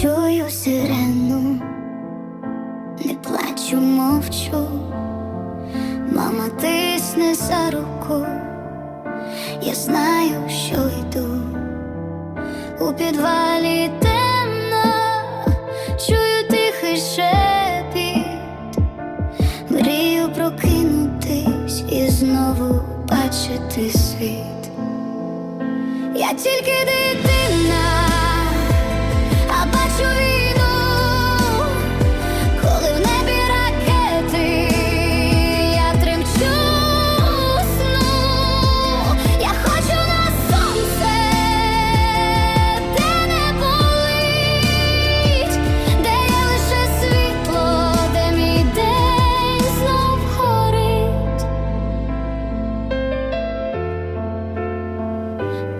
чую сирену, не плачу, мовчу, мама тисне за руку, я знаю, що йду. У підвалі темно, чую тихий шепіт, мрію прокинутись і знову бачити світ. Я тільки дивлюсь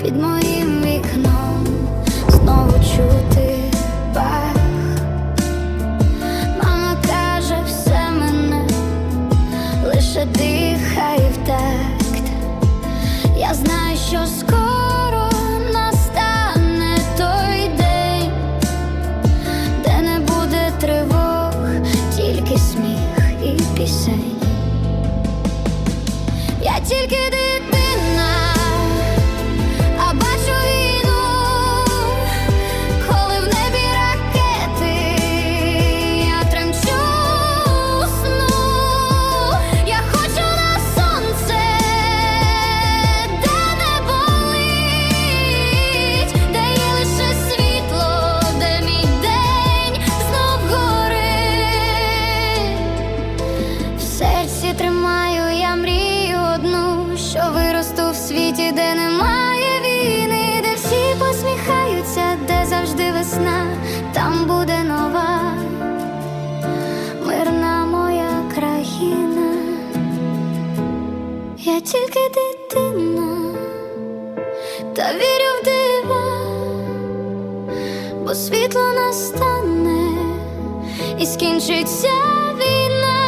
Під моїм вікном знову чути бах. Мама каже, все мене лише дихає в такт. Я знаю, що скоро настане той день, де не буде тривог, тільки сміх і пісень. Я тільки дитина, та вірю в дива, бо світло настане і скінчиться війна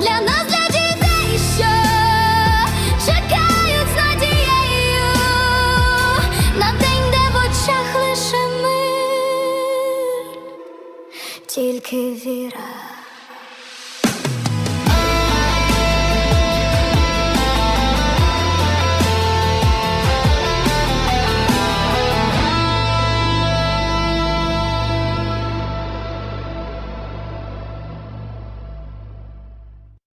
для нас, для дітей, що чекають з надією на день, де лише мир, тільки віра.